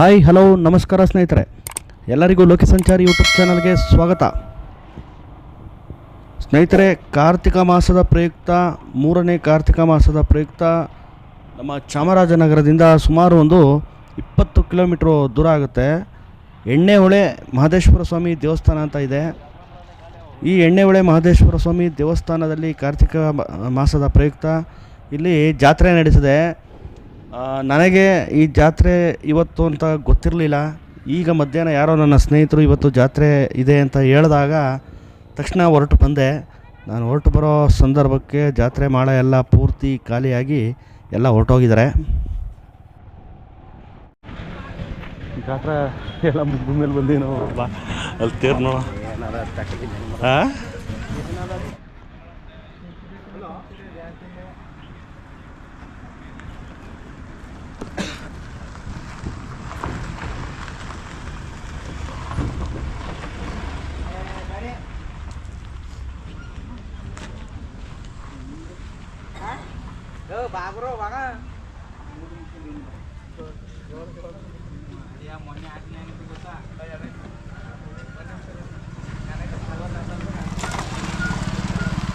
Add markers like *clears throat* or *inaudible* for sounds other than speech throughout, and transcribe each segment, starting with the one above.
Hi hello ನಮಸ್ಕಾರ ಸ್ನೇಹಿತರೆ. ಎಲ್ಲರಿಗೂ ಲೋಕಸಂಚಾರಿ ಯೂಟ್ಯೂಬ್ ಚಾನಲ್ಗೆ ಸ್ವಾಗತ. ಸ್ನೇಹಿತರೆ ಕಾರ್ತಿಕ ಮಾಸದ ಪ್ರಯುಕ್ತ ಮೂರನೇ ಕಾರ್ತಿಕ ಮಾಸದ ಪ್ರಯುಕ್ತ ನಮ್ಮ ಚಾಮರಾಜನಗರದಿಂದ ಸುಮಾರು ಒಂದು ಇಪ್ಪತ್ತು ಕಿಲೋಮೀಟ್ರು ದೂರ ಆಗುತ್ತೆ. ಎಣ್ಣೆಹೊಳೆ ಮಹದೇಶ್ವರ ಸ್ವಾಮಿ ದೇವಸ್ಥಾನ ಅಂತ ಇದೆ. ಈ ಎಣ್ಣೆಹೊಳೆ ಮಹದೇಶ್ವರ ಸ್ವಾಮಿ ದೇವಸ್ಥಾನದಲ್ಲಿ ಕಾರ್ತಿಕ ಮಾಸದ ಪ್ರಯುಕ್ತ ಇಲ್ಲಿ ಜಾತ್ರೆ ನಡೀತದೆ ಆ, ನನಗೆ ಈ ಜಾತ್ರೆ ಇವತ್ತು ಅಂತ ಗೊತ್ತಿರಲಿಲ್ಲ. ಈಗ ಮಧ್ಯಾಹ್ನ ಯಾರೋ ನನ್ನ ಸ್ನೇಹಿತರು ಇವತ್ತು ಜಾತ್ರೆ ಇದೆ ಅಂತ ಹೇಳಿದಾಗ ತಕ್ಷಣ ಹೊರಟು ಬಂದೆ. ನಾನು ಹೊರಟು ಬರೋ ಸಂದರ್ಭಕ್ಕೆ ಜಾತ್ರೆ ಮಾಡ ಎಲ್ಲ ಪೂರ್ತಿ ಖಾಲಿಯಾಗಿ ಎಲ್ಲ ಹೊರಟೋಗಿದ್ದಾರೆ. ಜಾತ್ರೆ ಎಲ್ಲ ಮುಗ್ಗು ಮೇಲೆ ಬಂದೇನು? ಬಾ, ಅಲ್ಲಿ ತೇರ್ನೋ ಹಾಂ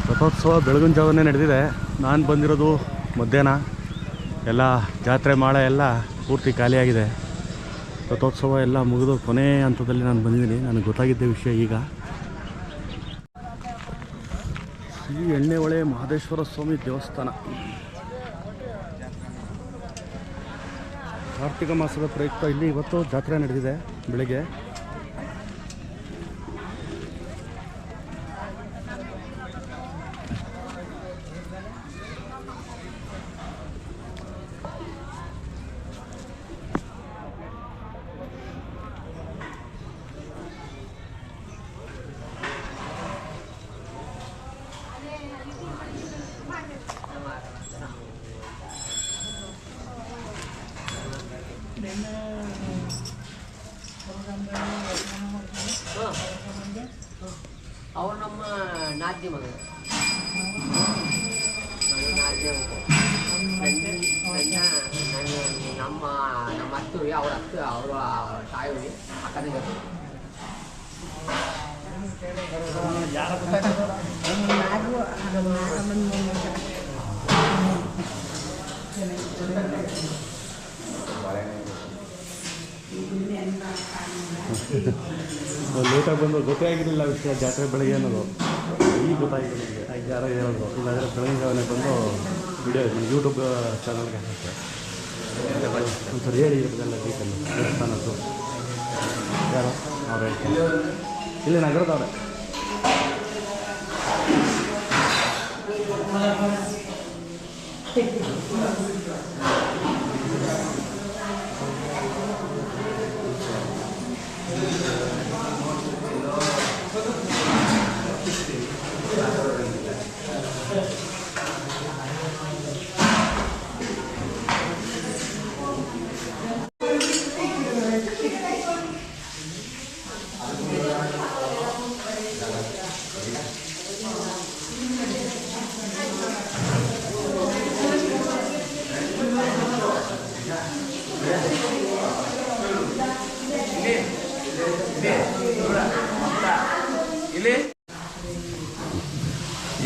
ರಥೋತ್ಸವ ಬೆಳಗಿನ ಜಾವನೇ ನಡೆದಿದೆ. ನಾನು ಬಂದಿರೋದು ಮಧ್ಯಾಹ್ನ. ಎಲ್ಲ ಜಾತ್ರೆ ಮಾಡ ಎಲ್ಲ ಪೂರ್ತಿ ಖಾಲಿಯಾಗಿದೆ. ರಥೋತ್ಸವ ಎಲ್ಲ ಮುಗಿದು ಕೊನೆ ಹಂತದಲ್ಲಿ ನಾನು ಬಂದಿದ್ದೀನಿ. ನನಗೆ ಗೊತ್ತಾಗಿದ್ದ ವಿಷಯ ಈಗ. ಶ್ರೀ ಎಣ್ಣೆಹೊಳೆ ಮಹದೇಶ್ವರ ಸ್ವಾಮಿ ದೇವಸ್ಥಾನ. ಕಾರ್ತಿಕ ಮಾಸದ ಪ್ರಯುಕ್ತ ಇಲ್ಲಿ ಇವತ್ತು ಜಾತ್ರೆ ನಡೆದಿದೆ ಬೆಳಿಗ್ಗೆ. ಅವ್ರು ನಮ್ಮ ನಾದ್ಯ ಮಗ. ನಾದ್ಯ ನಮ್ಮ ನಮ್ಮ ಅತ್ತು ಅವ್ರ ಅತ್ತು ಅವರ ತಾಯಿ ಅಕ್ಕನಿಗೆ ಲೇಟಾಗಿ ಬಂದು ಗೊತ್ತೇ ಆಗಿರಲಿಲ್ಲ ವಿಷಯ, ಜಾತ್ರೆ ಬೆಳಗ್ಗೆ ಅನ್ನೋದು. ಈಗ ಗೊತ್ತಾಗಿದೆ ನನಗೆ ಐದು ಯಾರೋ ಹೇಳೋದು. ಇಲ್ಲಾಂದರೆ ಬೆಳಗ್ಗೆ ಜಾವನೆ ಬಂದು ವಿಡಿಯೋ ಯೂಟ್ಯೂಬ್ ಚಾನಲ್ಗೆ ಹಾಕುತ್ತೆ ಒಂಥರ ಹೇಳಿ ಇರೋದೆಲ್ಲ ಡೀಟೇಲು ದೇವಸ್ಥಾನದ್ದು. ಯಾರು? ಅವ್ರು ಹೇಳ್ತಾರೆ. ಇಲ್ಲಿ ನಗರದವ್ರೆ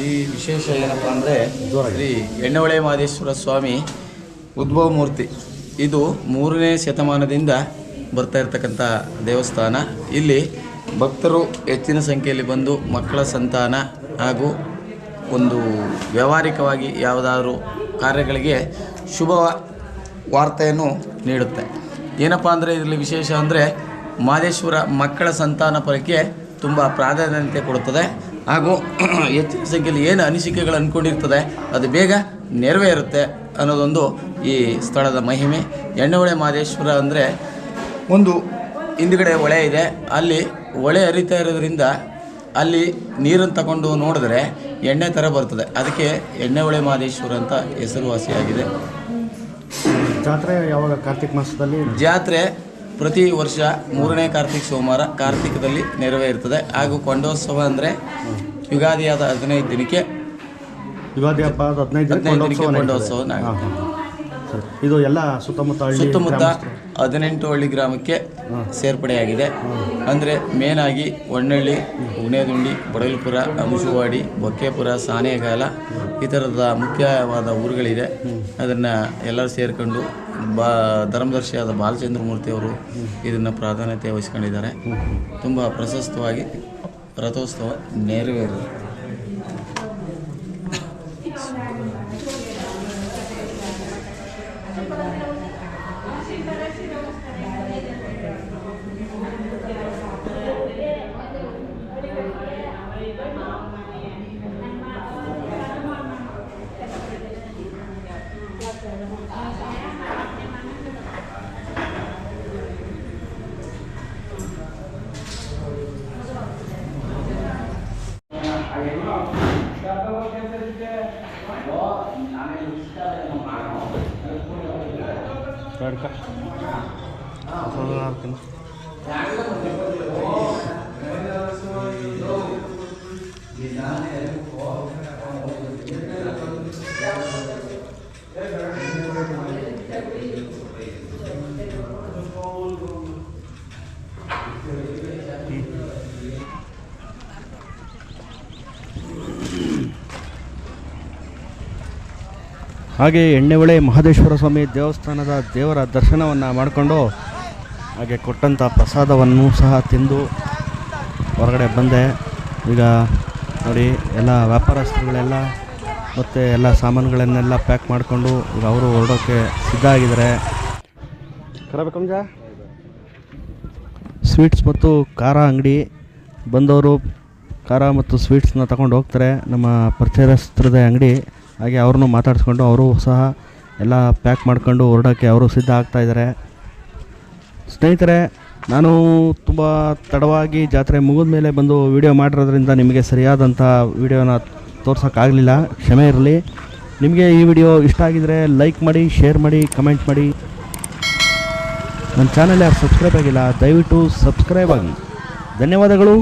ಈ ವಿಶೇಷ ಏನಪ್ಪ ಅಂದರೆ ಶ್ರೀ ಎಣ್ಣೆಹೊಳೆ ಮಹದೇಶ್ವರ ಸ್ವಾಮಿ ಉದ್ಭವ ಮೂರ್ತಿ. ಇದು ಮೂರನೇ ಶತಮಾನದಿಂದ ಬರ್ತಾ ಇರತಕ್ಕಂಥ ದೇವಸ್ಥಾನ. ಇಲ್ಲಿ ಭಕ್ತರು ಹೆಚ್ಚಿನ ಸಂಖ್ಯೆಯಲ್ಲಿ ಬಂದು ಮಕ್ಕಳ ಸಂತಾನ ಹಾಗೂ ಒಂದು ವ್ಯಾವಹಾರಿಕವಾಗಿ ಯಾವುದಾದ್ರು ಕಾರ್ಯಗಳಿಗೆ ಶುಭ ವಾರ್ತೆಯನ್ನು ನೀಡುತ್ತೆ. ಏನಪ್ಪ ಅಂದರೆ ಇದರಲ್ಲಿ ವಿಶೇಷ ಅಂದರೆ ಮಹದೇಶ್ವರ ಮಕ್ಕಳ ಸಂತಾನ ಪರಕ್ಕೆ ತುಂಬ ಪ್ರಾಧಾನ್ಯತೆ ಕೊಡುತ್ತದೆ. ಹಾಗೂ *clears throat* ಹೆಚ್ಚಿನ ಸಂಖ್ಯೆಯಲ್ಲಿ ಏನು ಅನಿಸಿಕೆಗಳು ಅಂದ್ಕೊಂಡಿರ್ತದೆ ಅದು ಬೇಗ ನೆರವೇರುತ್ತೆ ಅನ್ನೋದೊಂದು ಈ ಸ್ಥಳದ ಮಹಿಮೆ. ಎಣ್ಣೆಹೊಳೆ ಮಹದೇಶ್ವರ ಅಂದರೆ ಒಂದು ಹಿಂದುಗಡೆ ಹೊಳೆ ಇದೆ. ಅಲ್ಲಿ ಹೊಳೆ ಹರಿತಾ ಇರೋದ್ರಿಂದ ಅಲ್ಲಿ ನೀರನ್ನು ತಗೊಂಡು ನೋಡಿದ್ರೆ ಎಣ್ಣೆ ಥರ ಬರ್ತದೆ. ಅದಕ್ಕೆ ಎಣ್ಣೆಹೊಳೆ ಮಹದೇಶ್ವರ ಅಂತ ಹೆಸರುವಾಸಿಯಾಗಿದೆ. ಜಾತ್ರೆ ಯಾವಾಗ ಕಾರ್ತಿಕ ಮಾಸದಲ್ಲಿ? ಜಾತ್ರೆ ಪ್ರತಿ ವರ್ಷ ಮೂರನೇ ಕಾರ್ತಿಕ್ ಸೋಮವಾರ ಕಾರ್ತಿಕದಲ್ಲಿ ನೆರವೇರುತ್ತದೆ ಹಾಗೂ ಕೊಂಡೋತ್ಸವ ಅಂದರೆ ಯುಗಾದಿಯಾದ ಹದಿನೈದು ದಿನಕ್ಕೆ ಯುಗಾದಿ ಹಬ್ಬ ಹದಿನೈದು ಹದಿನೈದು ದಿನಕ್ಕೆ ಕೊಂಡೋತ್ಸವ ಇದು ಎಲ್ಲ ಸುತ್ತಮುತ್ತ ಸುತ್ತಮುತ್ತ. ಹದಿನೆಂಟು ಹಳ್ಳಿ ಗ್ರಾಮಕ್ಕೆ ಸೇರ್ಪಡೆಯಾಗಿದೆ. ಅಂದರೆ ಮೇನಾಗಿ ಒಣ್ಣಳ್ಳಿ ಉಣೇದುಂಡಿ ಬಡಗಲ್ಪುರ ಅಂಶುವಾಡಿ ಬೊಕ್ಕೆಪುರ ಸಾನೇಗಾಲ ಈ ಥರದ ಮುಖ್ಯವಾದ ಊರುಗಳಿದೆ. ಅದನ್ನು ಎಲ್ಲರೂ ಸೇರ್ಕೊಂಡು ಬಾ ಧರ್ಮದರ್ಶಿಯಾದ ಬಾಲಚಂದ್ರ ಮೂರ್ತಿಯವರು ಇದನ್ನು ಪ್ರಾಧಾನ್ಯತೆ ವಹಿಸ್ಕೊಂಡಿದ್ದಾರೆ. ತುಂಬ ಪ್ರಶಸ್ತವಾಗಿ ರಥೋತ್ಸವ ನೆರವೇರಿದೆ. ಅಡ್ಕ ಹಾಕ್ತೀನಿ ಹಾಗೆ ಎಣ್ಣೆಹೊಳೆ ಮಹದೇಶ್ವರ ಸ್ವಾಮಿ ದೇವಸ್ಥಾನದ ದೇವರ ದರ್ಶನವನ್ನು ಮಾಡಿಕೊಂಡು ಹಾಗೆ ಕೊಟ್ಟಂಥ ಪ್ರಸಾದವನ್ನು ಸಹ ತಿಂದು ಹೊರಗಡೆ ಬಂದೆ. ಈಗ ನೋಡಿ, ಎಲ್ಲ ವ್ಯಾಪಾರಸ್ಥರುಗಳೆಲ್ಲ ಮತ್ತು ಎಲ್ಲ ಸಾಮಾನುಗಳನ್ನೆಲ್ಲ ಪ್ಯಾಕ್ ಮಾಡಿಕೊಂಡು ಈಗ ಅವರು ಹೊರಡೋಕ್ಕೆ ಸಿದ್ಧ ಆಗಿದ್ದಾರೆ. ಕರಬೇಕಂಜ ಸ್ವೀಟ್ಸ್ ಮತ್ತು ಖಾರ ಅಂಗಡಿ ಬಂದವರು ಖಾರ ಮತ್ತು ಸ್ವೀಟ್ಸ್ನ ತಗೊಂಡು ಹೋಗ್ತಾರೆ. ನಮ್ಮ ಪರಿಚಯಸ್ಥರದ ಅಂಗಡಿ. ಹಾಗೆ ಅವ್ರನ್ನೂ ಮಾತಾಡಿಸ್ಕೊಂಡು ಅವರು ಸಹ ಎಲ್ಲ ಪ್ಯಾಕ್ ಮಾಡ್ಕೊಂಡು ಹೊರಡೋಕ್ಕೆ ಅವರು ಸಿದ್ಧ ಆಗ್ತಾಯಿದ್ದಾರೆ ಸ್ನೇಹಿತರೆ, ನಾನು ತುಂಬ ತಡವಾಗಿ ಜಾತ್ರೆ ಮುಗಿದ ಮೇಲೆ ಬಂದು ವಿಡಿಯೋ ಮಾಡಿರೋದ್ರಿಂದ ನಿಮಗೆ ಸರಿಯಾದಂಥ ವಿಡಿಯೋನ ತೋರ್ಸೋಕ್ಕಾಗಲಿಲ್ಲ. ಕ್ಷಮೆ ಇರಲಿ. ನಿಮಗೆ ಈ ವಿಡಿಯೋ ಇಷ್ಟ ಆಗಿದರೆ ಲೈಕ್ ಮಾಡಿ ಶೇರ್ ಮಾಡಿ ಕಮೆಂಟ್ ಮಾಡಿ. ನನ್ನ ಚಾನಲ್ ಯಾರು ಸಬ್ಸ್ಕ್ರೈಬ್ ಆಗಿಲ್ಲ, ದಯವಿಟ್ಟು ಸಬ್ಸ್ಕ್ರೈಬ್ ಆಗಿ ಧನ್ಯವಾದಗಳು.